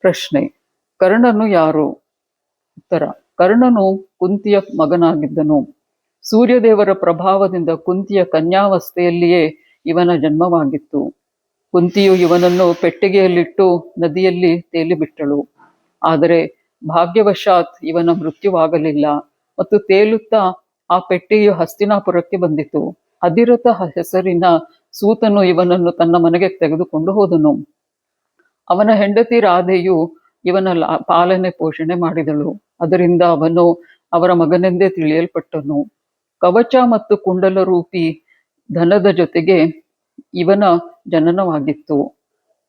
ಪ್ರಶ್ನೆ. ಕರ್ಣನು ಯಾರು? ಉತ್ತರ. ಕರ್ಣನು ಕುಂತಿಯ ಮಗನಾಗಿದ್ದನು. ಸೂರ್ಯದೇವರ ಪ್ರಭಾವದಿಂದ ಕುಂತಿಯ ಕನ್ಯಾವಸ್ಥೆಯಲ್ಲಿಯೇ ಇವನ ಜನ್ಮವಾಗಿತ್ತು. ಕುಂತಿಯು ಇವನನ್ನು ಪೆಟ್ಟಿಗೆಯಲ್ಲಿಟ್ಟು ನದಿಯಲ್ಲಿ ತೇಲಿಬಿಟ್ಟಳು. ಆದರೆ ಭಾಗ್ಯವಶಾತ್ ಇವನ ಮೃತ್ಯುವಾಗಲಿಲ್ಲ ಮತ್ತು ತೇಲುತ್ತಾ ಆ ಪೆಟ್ಟಿಗೆಯು ಹಸ್ತಿನಾಪುರಕ್ಕೆ ಬಂದಿತು. ಅಧಿರಥ ಹೆಸರಿನ ಸೂತನು ಇವನನ್ನು ತನ್ನ ಮನೆಗೆ ತೆಗೆದುಕೊಂಡು ಹೋದನು. ಅವನ ಹೆಂಡತಿ ರಾಧೆಯು ಇವನ ಪಾಲನೆ ಪೋಷಣೆ ಮಾಡಿದಳು. ಅದರಿಂದ ಅವನು ಅವರ ಮಗನೆಂದೇ ತಿಳಿಯಲ್ಪಟ್ಟನು. ಕವಚ ಮತ್ತು ಕುಂಡಲ ರೂಪಿ ಧನದ ಜೊತೆಗೆ ಇವನ ಜನನವಾಗಿತ್ತು.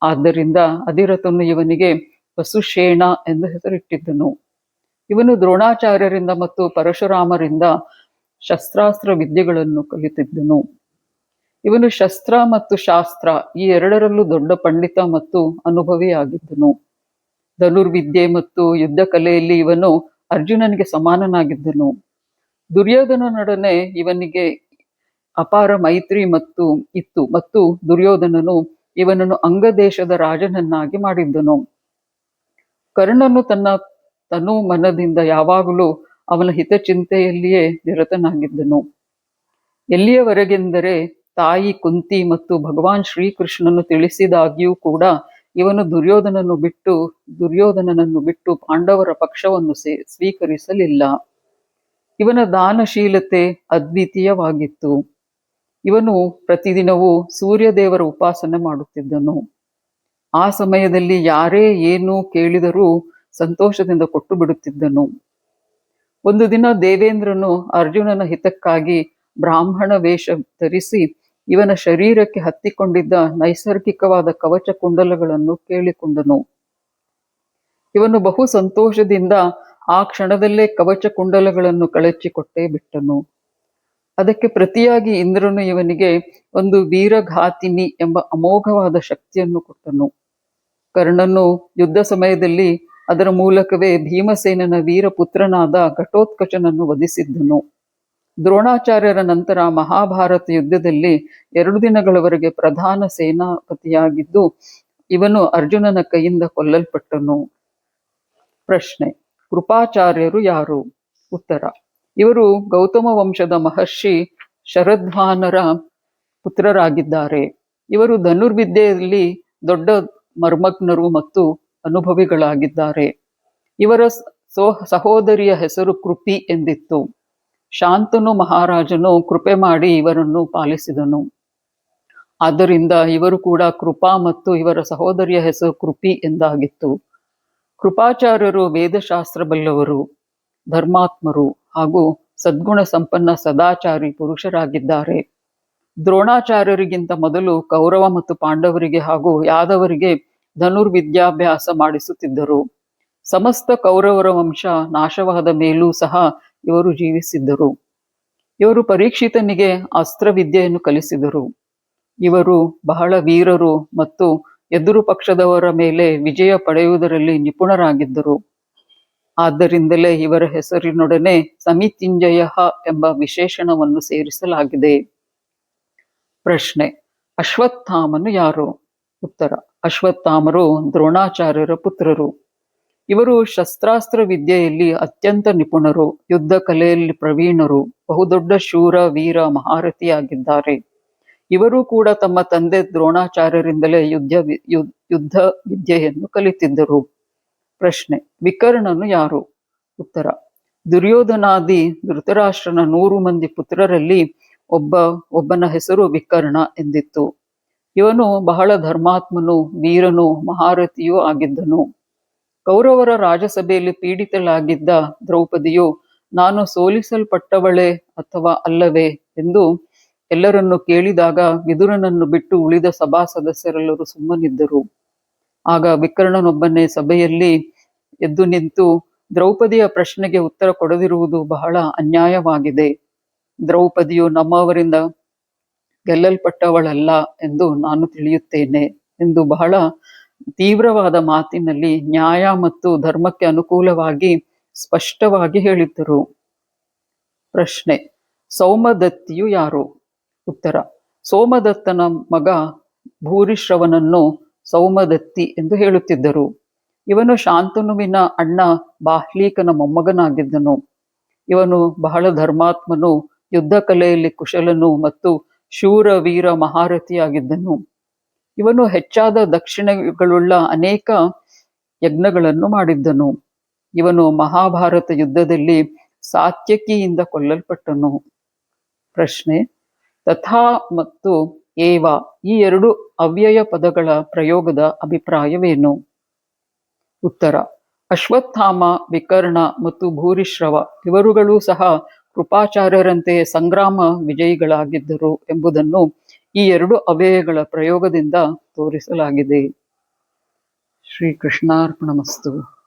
ಆದ್ದರಿಂದ ಅಧಿರಥನು ಇವನಿಗೆ ವಸುಶೇಣ ಎಂದು ಹೆಸರಿಟ್ಟಿದ್ದನು. ಇವನು ದ್ರೋಣಾಚಾರ್ಯರಿಂದ ಮತ್ತು ಪರಶುರಾಮರಿಂದ ಶಸ್ತ್ರಾಸ್ತ್ರ ವಿದ್ಯೆಗಳನ್ನು ಕಲಿತಿದ್ದನು. ಇವನು ಶಸ್ತ್ರ ಮತ್ತು ಶಾಸ್ತ್ರ ಈ ಎರಡರಲ್ಲೂ ದೊಡ್ಡ ಪಂಡಿತ ಮತ್ತು ಅನುಭವಿ ಆಗಿದ್ದನು. ಧನುರ್ವಿದ್ಯೆ ಮತ್ತು ಯುದ್ಧ ಕಲೆಯಲ್ಲಿ ಇವನು ಅರ್ಜುನನಿಗೆ ಸಮಾನನಾಗಿದ್ದನು. ದುರ್ಯೋಧನನೊಡನೆ ಇವನಿಗೆ ಅಪಾರ ಮೈತ್ರಿ ಮತ್ತು ಇತ್ತು ಮತ್ತು ದುರ್ಯೋಧನನು ಇವನನ್ನು ಅಂಗದೇಶದ ರಾಜನನ್ನಾಗಿ ಮಾಡಿದ್ದನು. ಕರ್ಣನು ತನ್ನ ತನು ಮನದಿಂದ ಯಾವಾಗಲೂ ಅವನ ಹಿತಚಿಂತೆಯಲ್ಲಿಯೇ ನಿರತನಾಗಿದ್ದನು. ಎಲ್ಲಿಯವರೆಗೆಂದರೆ ತಾಯಿ ಕುಂತಿ ಮತ್ತು ಭಗವಾನ್ ಶ್ರೀಕೃಷ್ಣನು ತಿಳಿಸಿದಾಗ್ಯೂ ಕೂಡ ಇವನು ದುರ್ಯೋಧನನ್ನು ಬಿಟ್ಟು, ದುರ್ಯೋಧನನನ್ನು ಬಿಟ್ಟು ಪಾಂಡವರ ಪಕ್ಷವನ್ನು ಸ್ವೀಕರಿಸಲಿಲ್ಲ. ಇವನ ದಾನಶೀಲತೆ ಅದ್ವಿತೀಯವಾಗಿತ್ತು. ಇವನು ಪ್ರತಿದಿನವೂ ಸೂರ್ಯದೇವರ ಉಪಾಸನೆ ಮಾಡುತ್ತಿದ್ದನು. ಆ ಸಮಯದಲ್ಲಿ ಯಾರೇ ಏನು ಕೇಳಿದರೂ ಸಂತೋಷದಿಂದ ಕೊಟ್ಟು ಬಿಡುತ್ತಿದ್ದನು. ಒಂದು ದಿನ ದೇವೇಂದ್ರನು ಅರ್ಜುನನ ಹಿತಕ್ಕಾಗಿ ಬ್ರಾಹ್ಮಣ ವೇಷ ಧರಿಸಿ ಇವನ ಶರೀರಕ್ಕೆ ಹತ್ತಿಕೊಂಡಿದ್ದ ನೈಸರ್ಗಿಕವಾದ ಕವಚ ಕುಂಡಲಗಳನ್ನು ಕೇಳಿಕೊಂಡನು. ಇವನು ಬಹು ಸಂತೋಷದಿಂದ ಆ ಕ್ಷಣದಲ್ಲೇ ಕವಚ ಕುಂಡಲಗಳನ್ನು ಕಳಚಿಕೊಟ್ಟೇ ಬಿಟ್ಟನು. ಅದಕ್ಕೆ ಪ್ರತಿಯಾಗಿ ಇಂದ್ರನು ಇವನಿಗೆ ಒಂದು ವೀರಘಾತಿನಿ ಎಂಬ ಅಮೋಘವಾದ ಶಕ್ತಿಯನ್ನು ಕೊಟ್ಟನು. ಕರ್ಣನು ಯುದ್ಧ ಸಮಯದಲ್ಲಿ ಅದರ ಮೂಲಕವೇ ಭೀಮಸೇನನ ವೀರಪುತ್ರನಾದ ಘಟೋತ್ಕಚನನ್ನು ವಧಿಸಿದ್ದನು. ದ್ರೋಣಾಚಾರ್ಯರ ನಂತರ ಮಹಾಭಾರತ ಯುದ್ಧದಲ್ಲಿ ಎರಡು ದಿನಗಳವರೆಗೆ ಪ್ರಧಾನ ಸೇನಾಪತಿಯಾಗಿದ್ದು, ಇವನು ಅರ್ಜುನನ ಕೈಯಿಂದ ಕೊಲ್ಲಲ್ಪಟ್ಟನು. ಪ್ರಶ್ನೆ, ಕೃಪಾಚಾರ್ಯರು ಯಾರು? ಉತ್ತರ, ಇವರು ಗೌತಮ ವಂಶದ ಮಹರ್ಷಿ ಶರದ್ವಾನರ ಪುತ್ರರಾಗಿದ್ದಾರೆ. ಇವರು ಧನುರ್ವಿದ್ಯೆಯಲ್ಲಿ ದೊಡ್ಡ ಮರ್ಮಜ್ಞರು ಮತ್ತು ಅನುಭವಿಗಳಾಗಿದ್ದಾರೆ. ಇವರ ಸೋ ಸಹೋದರಿಯ ಹೆಸರು ಕೃಪಿ ಎಂದಿತ್ತು. ಶಾಂತನು ಮಹಾರಾಜನು ಕೃಪೆ ಮಾಡಿ ಇವರನ್ನು ಪಾಲಿಸಿದನು. ಆದ್ದರಿಂದ ಇವರು ಕೂಡ ಕೃಪಾ ಮತ್ತು ಇವರ ಸಹೋದರಿಯ ಹೆಸರು ಕೃಪಿ ಎಂದಾಗಿತ್ತು. ಕೃಪಾಚಾರ್ಯರು ವೇದಶಾಸ್ತ್ರ ಬಲ್ಲವರು ಧರ್ಮಾತ್ಮರು ಹಾಗೂ ಸದ್ಗುಣ ಸಂಪನ್ನ ಸದಾಚಾರಿ ಪುರುಷರಾಗಿದ್ದಾರೆ. ದ್ರೋಣಾಚಾರ್ಯರಿಗಿಂತ ಮೊದಲು ಕೌರವ ಮತ್ತು ಪಾಂಡವರಿಗೆ ಹಾಗೂ ಯಾದವರಿಗೆ ಧನುರ್ವಿದ್ಯಾಭ್ಯಾಸ ಮಾಡಿಸುತ್ತಿದ್ದರು. ಸಮಸ್ತ ಕೌರವರ ವಂಶ ನಾಶವಾದ ಮೇಲೂ ಸಹ ಇವರು ಜೀವಿಸಿದ್ದರು. ಇವರು ಪರೀಕ್ಷಿತನಿಗೆ ಅಸ್ತ್ರವಿದ್ಯೆಯನ್ನು ಕಲಿಸಿದರು. ಇವರು ಬಹಳ ವೀರರು ಮತ್ತು ಎದುರು ಪಕ್ಷದವರ ಮೇಲೆ ವಿಜಯ ಪಡೆಯುವುದರಲ್ಲಿ ನಿಪುಣರಾಗಿದ್ದರು. ಆದ್ದರಿಂದಲೇ ಇವರ ಹೆಸರಿನೊಡನೆ ಸಮಿತಿಂಜಯ ಎಂಬ ವಿಶೇಷಣವನ್ನು ಸೇರಿಸಲಾಗಿದೆ. ಪ್ರಶ್ನೆ, ಅಶ್ವತ್ಥಾಮನು ಯಾರು? ಉತ್ತರ, ಅಶ್ವತ್ಥಾಮರು ದ್ರೋಣಾಚಾರ್ಯರ ಪುತ್ರರು. ಇವರು ಶಸ್ತ್ರಾಸ್ತ್ರ ವಿದ್ಯೆಯಲ್ಲಿ ಅತ್ಯಂತ ನಿಪುಣರು, ಯುದ್ಧ ಕಲೆಯಲ್ಲಿ ಪ್ರವೀಣರು, ಬಹುದೊಡ್ಡ ಶೂರ, ವೀರ, ಮಹಾರಥಿಯಾಗಿದ್ದಾರೆ. ಇವರು ಕೂಡ ತಮ್ಮ ತಂದೆ ದ್ರೋಣಾಚಾರ್ಯರಿಂದಲೇ ಯುದ್ಧ ಯುದ್ಧ ವಿದ್ಯೆಯನ್ನು ಕಲಿತಿದ್ದರು. ಪ್ರಶ್ನೆ, ವಿಕರ್ಣನು ಯಾರು? ಉತ್ತರ, ದುರ್ಯೋಧನಾದಿ ಧೃತರಾಷ್ಟ್ರನ ನೂರು ಮಂದಿ ಪುತ್ರರಲ್ಲಿ ಒಬ್ಬ, ಒಬ್ಬನ ಹೆಸರು ವಿಕರ್ಣ ಎಂದಿತ್ತು. ಇವನು ಬಹಳ ಧರ್ಮಾತ್ಮನು, ವೀರನು, ಮಹಾರಥಿಯೂ ಆಗಿದ್ದನು. ಕೌರವರ ರಾಜಸಭೆಯಲ್ಲಿ ಪೀಡಿತಳಾಗಿದ್ದ ದ್ರೌಪದಿಯು, ನಾನು ಸೋಲಿಸಲ್ಪಟ್ಟವಳೇ ಅಥವಾ ಅಲ್ಲವೇ? ಎಂದು ಎಲ್ಲರನ್ನು ಕೇಳಿದಾಗ ವಿದುರನನ್ನು ಬಿಟ್ಟು ಉಳಿದ ಸಭಾ ಸದಸ್ಯರೆಲ್ಲರೂ ಸುಮ್ಮನಿದ್ದರು. ಆಗ ವಿಕರ್ಣನೊಬ್ಬನೇ ಸಭೆಯಲ್ಲಿ ಎದ್ದು ನಿಂತು, ದ್ರೌಪದಿಯ ಪ್ರಶ್ನೆಗೆ ಉತ್ತರ ಕೊಡದಿರುವುದು ಬಹಳ ಅನ್ಯಾಯವಾಗಿದೆ. ದ್ರೌಪದಿಯು ನಮ್ಮವರಿಂದ ಗೆಲ್ಲಲ್ಪಟ್ಟವಳಲ್ಲ ಎಂದು ನಾನು ತಿಳಿಯುತ್ತೇನೆ ಎಂದು ಬಹಳ ತೀವ್ರವಾದ ಮಾತಿನಲ್ಲಿ ನ್ಯಾಯ ಮತ್ತು ಧರ್ಮಕ್ಕೆ ಅನುಕೂಲವಾಗಿ ಸ್ಪಷ್ಟವಾಗಿ ಹೇಳಿದ್ದರು. ಪ್ರಶ್ನೆ, ಸೌಮದತ್ತಿಯು ಯಾರು? ಉತ್ತರ, ಸೋಮದತ್ತನ ಮಗ ಭೂರಿಶ್ರವನನ್ನು ಸೌಮದತ್ತಿ ಎಂದು ಹೇಳುತ್ತಿದ್ದರು. ಇವನು ಶಾಂತನುವಿನ ಅಣ್ಣ ಬಾಹ್ಲೀಕನ ಮೊಮ್ಮಗನಾಗಿದ್ದನು. ಇವನು ಬಹಳ ಧರ್ಮಾತ್ಮನು ಯುದ್ಧ ಕಲೆಯಲ್ಲಿ ಕುಶಲನು ಮತ್ತು ಶೂರ ವೀರ ಮಹಾರಥಿಯಾಗಿದ್ದನು. ಇವನು ಹೆಚ್ಚಾದ ದಕ್ಷಿಣಗಳುಳ್ಳ ಅನೇಕ ಯಜ್ಞಗಳನ್ನು ಮಾಡಿದ್ದನು. ಇವನು ಮಹಾಭಾರತ ಯುದ್ಧದಲ್ಲಿ ಸಾತ್ಯಕಿಯಿಂದ ಕೊಲ್ಲಲ್ಪಟ್ಟನು. ಪ್ರಶ್ನೆ, ತಥಾ ಮತ್ತು ಏವ ಈ ಎರಡು ಅವ್ಯಯ ಪದಗಳ ಪ್ರಯೋಗದ ಅಭಿಪ್ರಾಯವೇನು? ಉತ್ತರ, ಅಶ್ವತ್ಥಾಮ, ವಿಕರ್ಣ ಮತ್ತು ಭೂರಿಶ್ರವ ಇವರುಗಳು ಸಹ ಕೃಪಾಚಾರ್ಯರಂತೆ ಸಂಗ್ರಾಮ ವಿಜಯಿಗಳಾಗಿದ್ದರು ಎಂಬುದನ್ನು ಈ ಎರಡು ಅವ್ಯಯಗಳ ಪ್ರಯೋಗದಿಂದ ತೋರಿಸಲಾಗಿದೆ. ಶ್ರೀ ಕೃಷ್ಣಾರ್ಪಣಮಸ್ತು